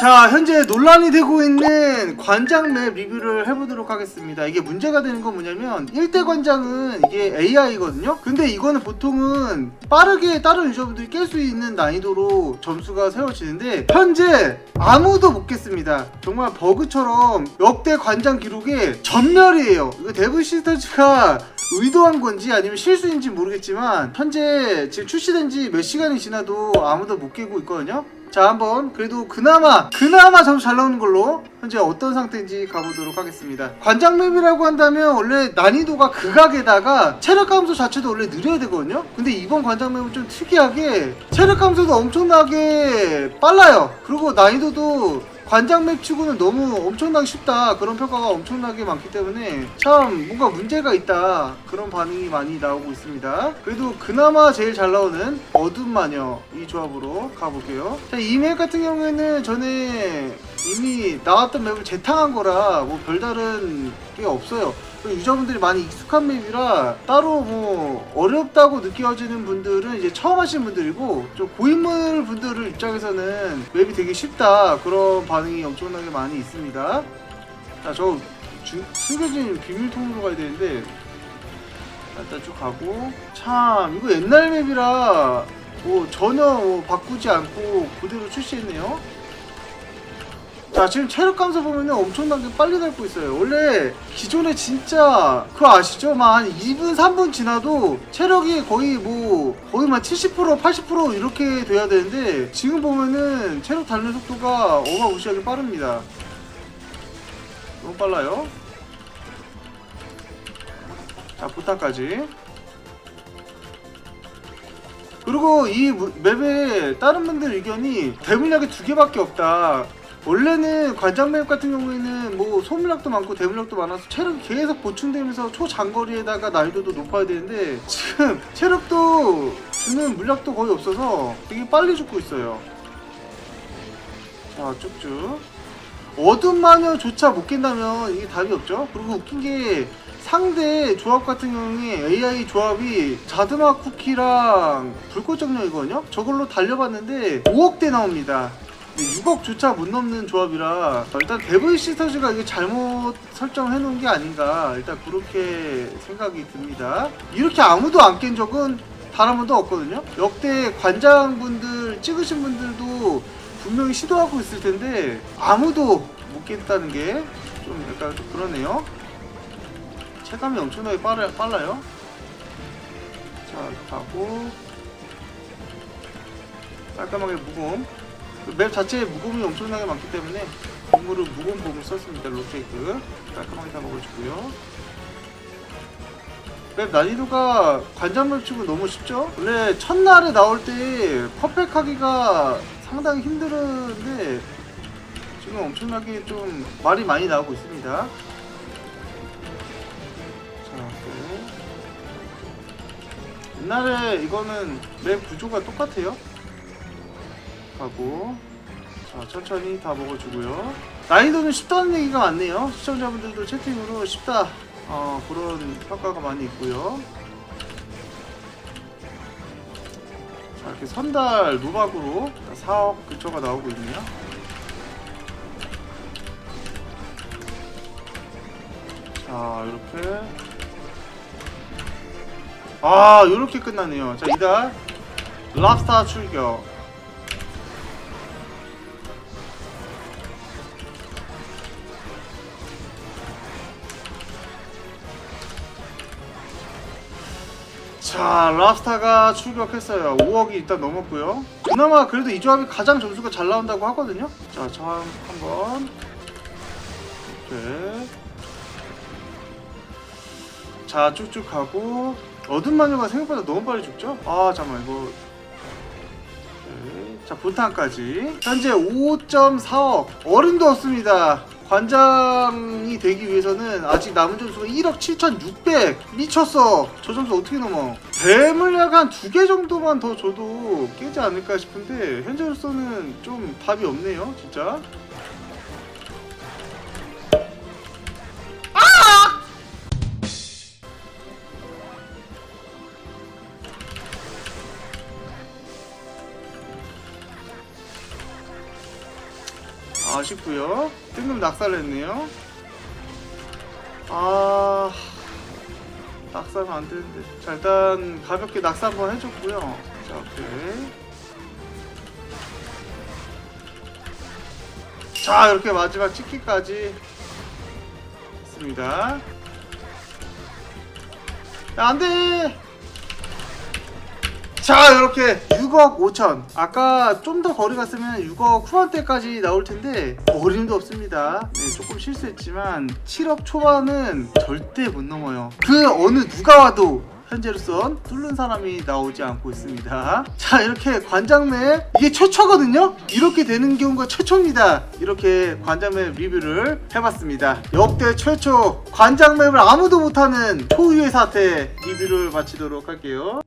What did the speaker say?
자 현재 논란이 되고 있는 관장 맵 리뷰를 해보도록 하겠습니다. 이게 문제가 되는 건 뭐냐면 1대 관장은 이게 AI거든요. 근데 이거는 보통은 빠르게 다른 유저분들이 깰 수 있는 난이도로 점수가 세워지는데 현재 아무도 못 깼습니다. 정말 버그처럼 역대 관장 기록에 전멸이에요. 이거 데브 시스터즈가 의도한 건지 아니면 실수인지 모르겠지만 현재 지금 출시된 지 몇 시간이 지나도 아무도 못 깨고 있거든요 자 한번 그래도 그나마 그나마 점수 잘 나오는 걸로 현재 어떤 상태인지 가보도록 하겠습니다. 관장 맵이라고 한다면 원래 난이도가 극악에다가 체력 감소 자체도 원래 느려야 되거든요. 근데 이번 관장 맵은 좀 특이하게 체력 감소도 엄청나게 빨라요. 그리고 난이도도 관장 맵 치고는 너무 엄청나게 쉽다. 그런 평가가 엄청나게 많기 때문에 참 뭔가 문제가 있다. 그런 반응이 많이 나오고 있습니다. 그래도 그나마 제일 잘 나오는 어둠 마녀 이 조합으로 가볼게요. 이맵 같은 경우에는 전에 이미 나왔던 맵을 재탕한 거라 뭐 별다른 게 없어요 유저분들이 많이 익숙한 맵이라 따로 뭐 어렵다고 느껴지는 분들은 이제 처음 하시는 분들이고 좀 고인물 분들 입장에서는 맵이 되게 쉽다. 그런 반응이 엄청나게 많이 있습니다. 자저 숨겨진 비밀통으로 가야 되는데 자, 일단 쭉 가고. 참 이거 옛날 맵이라 뭐 전혀 뭐 바꾸지 않고 그대로 출시했네요 자 지금 체력 감소 보면은 엄청나게 빨리 닳고 있어요 원래 기존에 진짜 그거 아시죠? 막 한 2분 3분 지나도 체력이 거의 뭐 거의 막 70% 80% 이렇게 돼야 되는데 지금 보면은 체력 닳는 속도가 어마무시하게 빠릅니다 너무 빨라요 자 부탁까지 그리고 이 무- 맵에 다른 분들 의견이 대물약이 두 개밖에 없다. 원래는 관장맵 같은 경우에는 뭐 소물약도 많고 대물약도 많아서 체력이 계속 보충되면서 초장거리에다가 난이도도 높아야 되는데 지금 체력도 주는 물약도 거의 없어서 되게 빨리 죽고 있어요. 자 쭉쭉 어둠 마녀조차 못 깬다면 이게 답이 없죠. 그리고 웃긴 게 상대 조합 같은 경우에 AI 조합이 자드마 쿠키랑 불꽃 정령이거든요. 저걸로 달려봤는데 5억대 나옵니다. 6억조차 못 넘는 조합이라 일단 데브이 시스터즈가 이게 잘못 설정을 해놓은 게 아닌가 일단 그렇게 생각이 듭니다. 이렇게 아무도 안 깬 적은 단 한 번도 없거든요. 역대 관장분들 찍으신 분들도 분명히 시도하고 있을 텐데 아무도 못 깼다는 게 좀 약간 좀 그러네요. 체감이 엄청나게 빨라, 빨라요. 자, 가고 깔끔하게 무공. 그맵 자체에 무공이 엄청나게 많기 때문에 공물을 무공 bom을 썼습니다. 로테이크 깔끔하게 다 먹어주고요. 맵 난이도가 관장맵 치고 너무 쉽죠? 원래 첫날에 나올 때 퍼펙하기가 상당히 힘들었는데 지금 엄청나게 좀 말이 많이 나오고 있습니다. 자, 또 옛날에 이거는 맵 구조가 똑같아요. 하고 자 천천히 다 먹어주고요. 난이도는 쉽다는 얘기가 많네요. 시청자분들도 채팅으로 쉽다 어, 그런 평가가 많이 있고요. 자 이렇게 선달 누박으로 4억 근처가 나오고 있네요. 자 이렇게 아 이렇게 끝나네요. 자 이달 랍스타 출격. 자, 랍스타가 출격했어요. 5억이 일단 넘었고요. 그나마 그래도 이 조합이 가장 점수가 잘 나온다고 하거든요. 자, 저 한번 이렇게 자, 쭉쭉 가고 어둠 마녀가 생각보다 너무 빨리 죽죠? 아, 잠깐만 이거 네. 자, 보탄까지 현재 5.4억 어림도 없습니다. 관장이 되기 위해서는 아직 남은 점수가 1억 7,600 미쳤어. 저 점수 어떻게 넘어? 뱀물약 한두개 정도만 더 줘도 깨지 않을까 싶은데 현재로서는 좀 답이 없네요 진짜 아쉽고요. 뜬금 낙살했네요. 아 낙사하면 안 되는데. 자 일단 가볍게 낙사 한번 해줬고요. 자 오케이. 자 이렇게 마지막 찍기까지 했습니다. 야, 안돼 자 이렇게 6억 5천. 아까 좀 더 거리 갔으면 6억 후반대까지 나올 텐데 어림도 없습니다. 네 조금 실수했지만 7억 초반은 절대 못 넘어요. 그 어느 누가 와도 현재로선 뚫는 사람이 나오지 않고 있습니다. 자 이렇게 관장맵 이게 최초거든요? 이렇게 되는 경우가 최초입니다. 이렇게 관장맵 리뷰를 해봤습니다. 역대 최초 관장맵을 아무도 못하는 초유의 사태 리뷰를 마치도록 할게요